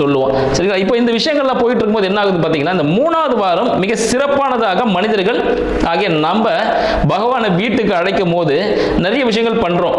சொல்லுவோம் சரிங்களா? இப்போ இந்த விஷயங்கள்லாம் போயிட்டு இருக்கும்போது என்ன ஆகுது பார்த்தீங்கன்னா இந்த மூணாவது வாரம் மிக சிறப்பானதாக மனிதர்கள் ஆகிய நம்ம பகவானை வீட்டுக்கு அழைக்கும் போது நிறைய விஷயங்கள் பண்றோம்.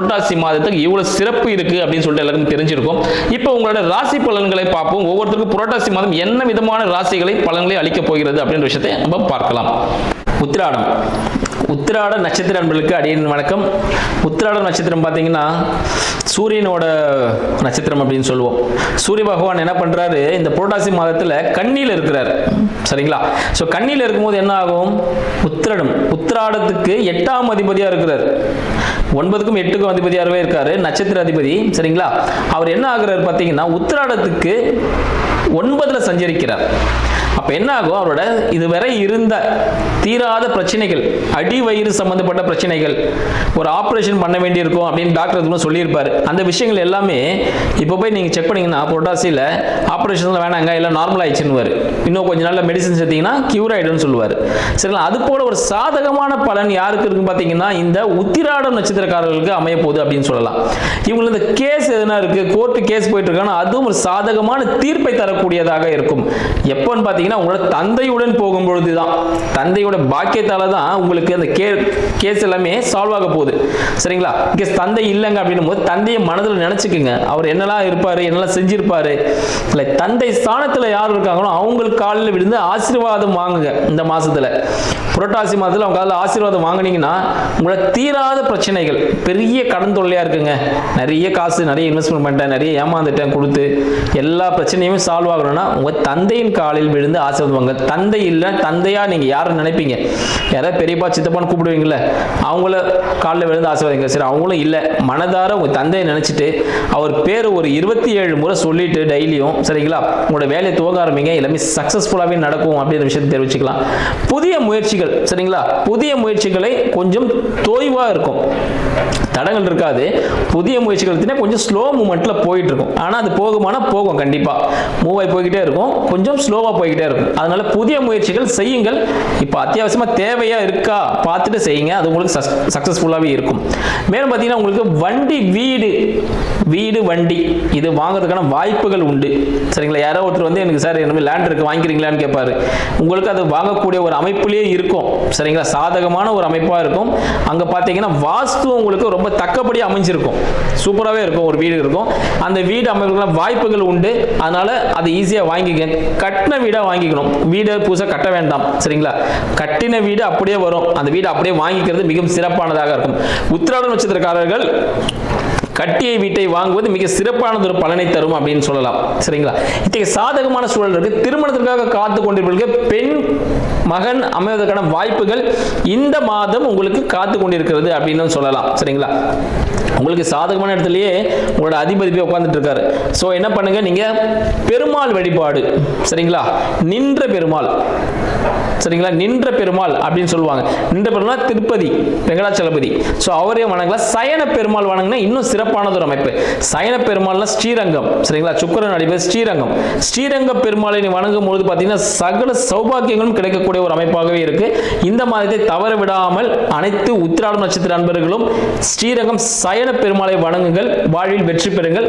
புரட்டாசி மாதத்துக்கு இவ்வளவு சிறப்பு இருக்கு அப்படின்னு சொல்லிட்டு எல்லாருக்கும் தெரிஞ்சிருக்கும். இப்போ உங்களோட ராசி பலன்களை பார்ப்போம். ஒவ்வொருத்தருக்கும் புரட்டாசி மாதம் என்ன விதமான ராசிகளை பலன்களை அளிக்கப் போகிறது அப்படின்ற விஷயத்தை நம்ம பார்க்கலாம். உத்திராடம். உத்திராட நட்சத்திர அன்பர்களுக்கு அடியின் வணக்கம். உத்திராட நட்சத்திரம் பார்த்தீங்கன்னா சூரியனோட நட்சத்திரம் அப்படின்னு சொல்லுவோம். சூரிய பகவான் என்ன பண்ணுறாரு இந்த புரட்டாசி மாதத்தில் கண்ணியில் இருக்கிறார். சரிங்களா? ஸோ கண்ணியில் இருக்கும்போது என்ன ஆகும்? உத்திரடம் உத்திராடத்துக்கு எட்டாம் அதிபதியாக இருக்கிறார். ஒன்பதுக்கும் எட்டுக்கும் அதிபதியாகவே இருக்காரு. நட்சத்திர அதிபதி. சரிங்களா? அவர் என்ன ஆகுறாரு பார்த்தீங்கன்னா உத்திராடத்துக்கு ஒன்பதில் சஞ்சரிக்கிறார். அப்போ என்ன ஆகும் அவரோட இதுவரை இருந்த தீராத பிரச்சனைகள் அடி வயிறு சம்மந்தப்பட்ட பிரச்சனைகள் ஒரு ஆப்ரேஷன் பண்ண வேண்டியிருக்கும் அப்படின்னு டாக்டர் கூட சொல்லியிருப்பார். அந்த விஷயங்கள் எல்லாமே இப்போ போய் நீங்கள் செக் பண்ணீங்கன்னா புரட்டாசியில் ஆபரேஷன்ல வேணாங்க எல்லாம் நார்மல் ஆயிடுச்சுன்னு இன்னும் கொஞ்ச நாள்ல மெடிசன் சேர்த்தீங்கன்னா கியூர் ஆகிடும்னு சொல்லுவார். சரிங்களா? அது போல ஒரு சாதகமான பலன் யாருக்கு இருக்குன்னு பார்த்தீங்கன்னா இந்த உத்திராடம் நட்சத்திரக்காரர்களுக்கு அமைய போகுது அப்படின்னு சொல்லலாம். இவங்களுக்கு இந்த கேஸ் எதுனா இருக்குது கோர்ட்டு கேஸ் போயிட்டு இருக்காங்கன்னா அதுவும் ஒரு சாதகமான தீர்ப்பை தரக்கூடியதாக இருக்கும். எப்போன்னு பார்த்தீங்கன்னா உங்களோட தந்தையுடன் போகும்பொழுது தான் தந்தையோட பாக்கியத்தால தான் உங்களுக்கு அந்த கே கேஸ் எல்லாமே சால்வ் ஆக போகுது. சரிங்களா? கேஸ் தந்தை இல்லைங்க அப்படின்னும் போது தந்தையை மனதில் நினச்சிக்கோங்க. அவர் என்னெல்லாம் இருப்பார் என்னெல்லாம் செஞ்சிருப்பார். இல்லை தந்தை ஸ்தானத்தில் யார் இருக்காங்களோ அவங்களுக்கு காலில் விழுந்து ஆசீர்வாதம் வாங்குங்க இந்த மாசத்துல. புரட்டாசி மாதத்தில் அவங்க காலில் ஆசீர்வாதம் வாங்குனீங்கன்னா உங்களோட தீராத பிரச்சனைகள் பெரிய கடன் தொல்லையாக இருக்குங்க. நிறைய காசு நிறைய இன்வெஸ்ட்மெண்ட் பண்ணிட்டேன் நிறைய ஏமாந்துட்டேன் கொடுத்து எல்லா பிரச்சனையுமே சால்வ் ஆகணும்னா உங்கள் தந்தையின் காலில் விழுந்து ஆசீர்வாதம் வாங்க தந்தை இல்லை தந்தையா நீங்கள் யாரை நினைப்பீங்க. யாராவது பெரியப்பா சித்தப்பான்னு கூப்பிடுவீங்களே அவங்கள காலில் விழுந்து ஆசீர்வாதிங்க. சரி அவங்களும் இல்லை. மனதார உங்கள் தந்தையை நினச்சிட்டு அவர் பேர் ஒரு இருபத்தி ஏழு முறை சொல்லிட்டு டெய்லியும் சரிங்களா உங்களோட வேலையை துவங்க ஆரம்பிங்க. எல்லாமே சக்ஸஸ்ஃபுல்லாகவே நடக்கும் அப்படின்ற விஷயத்தை தெரிவிச்சுக்கலாம். புதிய முயற்சிகள் சரிங்களா புதிய முயற்சிகளை கொஞ்சம் தோய்வாக இருக்கும். தடங்கள் இருக்காது. புதிய முயற்சிகள் கொஞ்சம் ஸ்லோ மூமெண்ட்ல போயிட்டு இருக்கும் ஆனால் அது போகுமானா போகும் கண்டிப்பாக மூவ் ஆகி போய்கிட்டே இருக்கும். கொஞ்சம் ஸ்லோவாக போய்கிட்டே இருக்கும். அதனால புதிய முயற்சிகள் செய்யுங்கள். இப்போ அத்தியாவசியமாக தேவையா இருக்கா? பார்த்துட்டு செய்யுங்க. அது உங்களுக்கு சக்ஸஸ்ஃபுல்லாகவே இருக்கும். மேலும் பார்த்தீங்கன்னா உங்களுக்கு வண்டி வீடு வீடு வண்டி இது வாங்குறதுக்கான வாய்ப்புகள் உண்டு. சரிங்களா? யாரோ ஒருத்தர் வந்து எனக்கு சார் என்ன லேண்ட் இருக்கு வாங்கிக்கிறீங்களான்னு கேட்பாரு உங்களுக்கு அது வாங்கக்கூடிய ஒரு அமைப்புலேயே இருக்கும். சரிங்களா? சாதகமான ஒரு அமைப்பாக இருக்கும். அங்கே பார்த்தீங்கன்னா வாஸ்து உங்களுக்கு ரொம்ப தக்கபடி அமைஞ்சிருக்கும். சூப்பராகவே இருக்கும் ஒரு வீடு இருக்கும். அந்த வீடு அமைப்புக்கெல்லாம் வாய்ப்புகள் உண்டு. அதனால் அதை ஈஸியாக வாங்கிக்க. கட்டின வீடாக வாங்கிக்கணும். வீடு புதுசாக கட்ட வேண்டாம். சரிங்களா? கட்டின வீடு அப்படியே வரும். அந்த வீடு அப்படியே வாங்கிக்கிறது மிகவும் சிறப்பானதாக இருக்கும். உத்திராட நட்சத்திரக்காரர்கள் கட்டிய வீட்டை வாங்குவது மிக சிறப்பானது ஒரு பலனை தரும் அப்படின்னு சொல்லலாம். சரிங்களா? இத்தகைய சாதகமான சூழல் இருக்கு. திருமணத்திற்காக காத்து கொண்டிருப்பவர்களுக்கு பெண் மகன் அமைவதற்கான வாய்ப்புகள் இந்த மாதம் உங்களுக்கு காத்து கொண்டிருக்கிறது அப்படின்னு சொல்லலாம். சரிங்களா? உங்களுக்கு சாதகமான இடத்துலயே உங்களோட அதிபதி போய் உட்காந்துட்டு இருக்காரு. ஸோ என்ன பண்ணுங்க? நீங்க பெருமாள் வழிபாடு. சரிங்களா? நின்ற பெருமாள். சரிங்களா? நின்ற பெருமாள் அப்படின்னு சொல்லுவாங்க. நின்ற பெருமாள் திருப்பதி வெங்கடாச்சலபதி. ஸோ அவரே வணங்கலாம் சயன பெருமாள் வணங்கினா இன்னும் சிறப்பானது ஒரு அமைப்பு. சயன பெருமாள்னா ஸ்ரீரங்கம். சரிங்களா? சுக்கரன் அடிப்பது ஸ்ரீரங்கம். ஸ்ரீரங்க பெருமாளை நீ வணங்கும் பொழுது பார்த்தீங்கன்னா சகல சௌபாகியங்களும் கிடைக்கக்கூடிய ஒரு அமைப்பாகவே இருக்கு. இந்த மாதத்தை தவற விடாமல் அனைத்து உத்திராடம் நட்சத்திர அன்பர்களும் ஸ்ரீரங்கம் சயன பெருமாளை வணங்குங்கள். வாழ்வில் வெற்றி பெறுங்கள்.